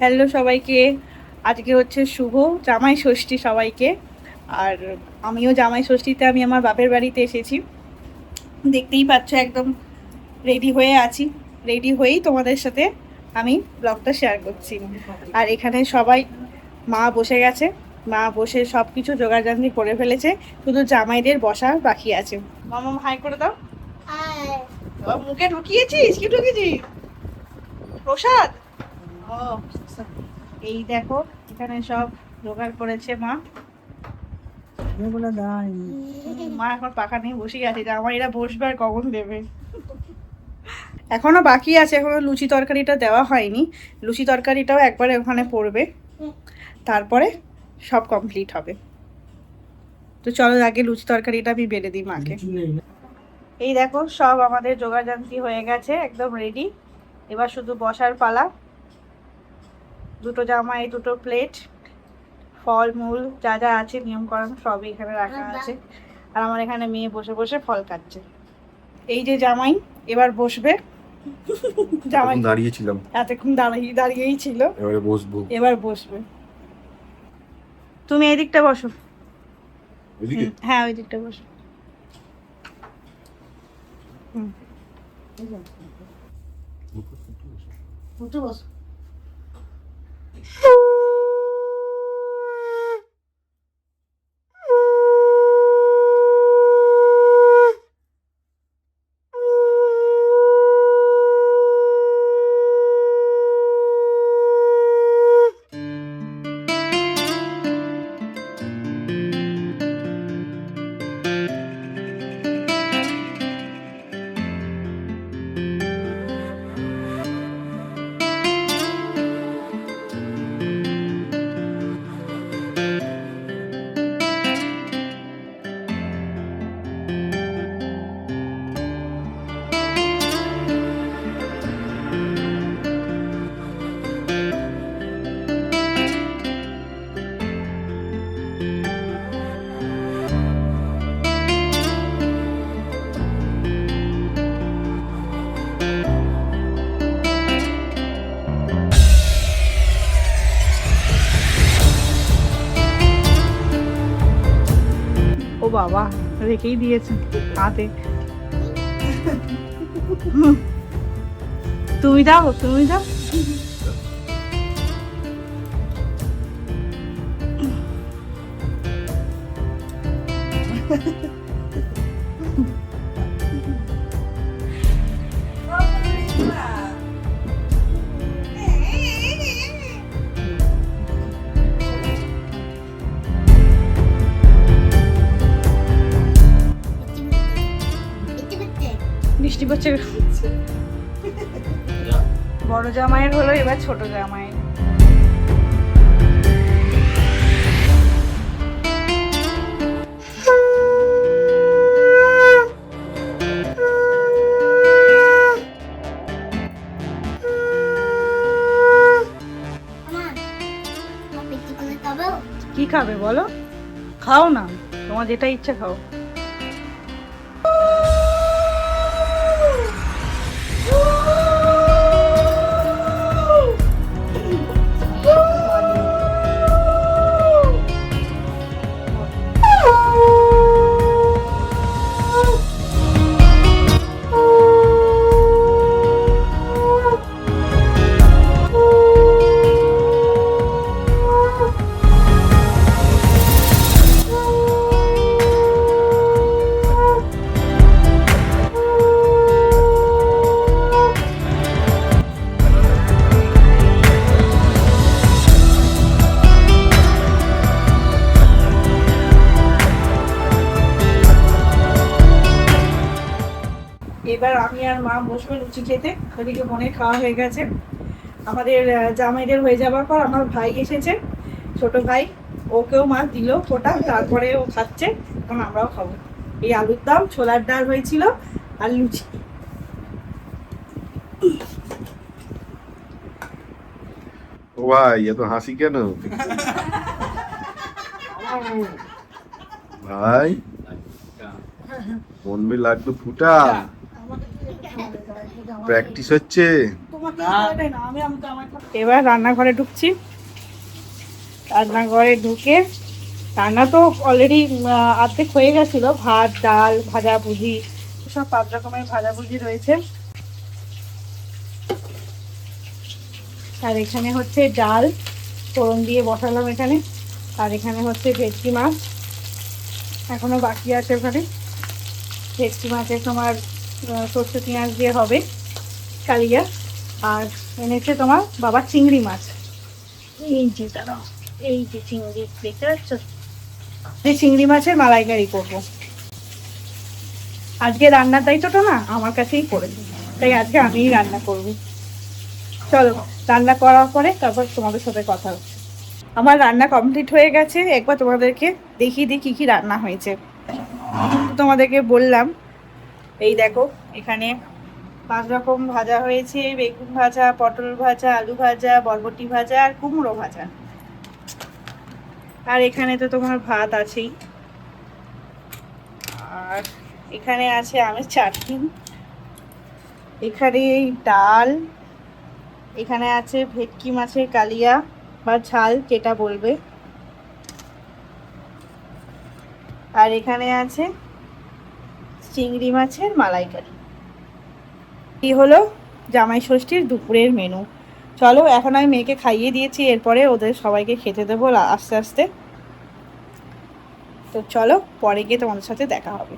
Hello সবাইকে। আজকে হচ্ছে শুভ জামাই ষষ্ঠী সবাইকে। আর আমিও জামাই ষষ্ঠীতে আমি আমার বাপের বাড়িতে এসেছি। দেখতেই পাচ্ছ একদম রেডি হয়ে আছি। রেডি হয়েই তোমাদের সাথে আমি ব্লগটা শেয়ার করছি। আর এখানে সবাই মা বসে গেছে। মা বসে সব কিছু জোগাড়জান্তি করে ফেলেছে। শুধু জামাইদের বসা বাকি আছে। মামা হাই করে দাও। মুখে ঢুকিয়েছিস? কি ঢুকিয়েছিস? প্রসাদ? এই দেখো এখানে সব জোগাড় করেছে মা। মা এখন পাখা নিয়ে বসে আছে আমার এরা বসবে আর কখন দেবে। এখনও বাকি আছে এখনও লুচি তরকারিটা দেওয়া হয়নি। লুচি তরকারিটাও একবারে ওখানে পড়বে। তারপরে সব কমপ্লিট হবে। তো চলো আগে লুচি তরকারিটা আমি বেড়ে দিই মাকে। এই দেখো সব আমাদের জোগাড়যন্ত্রী হয়ে গেছে একদম রেডি এবার শুধু বসার পালা। দুটো জামা এই দুটো প্লেট ফল মূল যা যা আছে নিয়ম সবই এখানে রাখা আছে। আর আমার এখানে মেয়ে বসে বসে ফল কাটছে। এই যে জামাই এবার বসবে। জামাই দাঁড়িয়েছিলাম এতক্ষণ দাঁড়িয়ে দাঁড়িয়েই ছিল। এবারে বসবো। এবার বসবে। তুমি এই দিকটা বসো ওইদিকে হ্যাঁ ওই দিকটা বসো। হুম। বসো। Tchau. বাবা রেখেই দিয়েছে হাতে হুম। তুমি দাও তুমি দাও বৃষ্টি পড়ছে। বড় জামাইয়ের হলো এবার ছোট জামাইয়ের কি খাবে বলো? খাও না তোমার যেটা ইচ্ছা খাও। এবার আমি আর মা বসবো লুচি খেতে। ওদিকে বোনের খাওয়া হয়ে গেছে। আমাদের জামাইদের হয়ে যাওয়ার পর আমার ভাই এসেছে, ছোট ভাই। ওকেও মা দিল ফোটা তারপরে ও খাচ্ছে, এখন আমরাও খাব। এই আলুর দাম, ছোলার ডাল হয়েছিল আর লুচি। ভাই, এত হাসি কেন? ভাই, মন মে লাগল ফুটা। প্র্যাকটিস হচ্ছে? এবার রান্নাঘরে ঢুকছি। রান্নাঘরে ঢুকে রান্না তো অলরেডি অর্ধেক হয়ে গেছিল। ভাত, ডাল ভাজা ভুজি সব পাঁচ রকমের ভাজা ভুজি রয়েছে। আর এখানে হচ্ছে ডাল, ফোড়ন দিয়ে বসালাম এখানে। আর এখানে হচ্ছে ভেটকি মাছ। এখনও বাকি আছে ওখানে। ভেটকি মাছের তোমার সর্ষে পেঁয়াজ দিয়ে হবে কালিয়া আর এনেছে তোমার বাবা চিংড়ি মাছ। এই যে দাঁড়াও এই যে চিংড়ি দেখতে পাচ্ছ? এই চিংড়ি মাছের মালাইকারি করব। আজকে রান্নার দায়িত্বটা না আমার কাছেই পড়ে তাই আজকে আমিই রান্না করব। চলো রান্না করার পরে তারপর তোমাদের সাথে কথা হচ্ছে। আমার রান্না কমপ্লিট হয়ে গেছে একবার তোমাদেরকে দেখিয়ে দিই কী কী রান্না হয়েছে। তোমাদেরকে বললাম এই দেখো, এখানে পাঁচ রকম ভাজা হয়েছে, বেগুন ভাজা, পটল ভাজা, আলু ভাজা, বরবটি ভাজা আর কুমড়ো ভাজা। আর এখানে তো তোমার ভাত আছেই। আর এখানে আছে আমের চাটনি। এখানে ডাল। এখানে আছে ভেটকি মাছের কালিয়া বা ঝাল যেটা বলবে। আর এখানে আছে চিংড়ি মাছের মালাইকারি। এই হলো জামাই ষষ্ঠীর দুপুরের মেনু চলো, এখন আমি মেয়েকে খাইয়ে দিয়েছি, এরপরে ওদের সবাইকে খেতে দেবো আস্তে আস্তে। তো চলো, পরে গিয়ে তোমাদের সাথে দেখা হবে।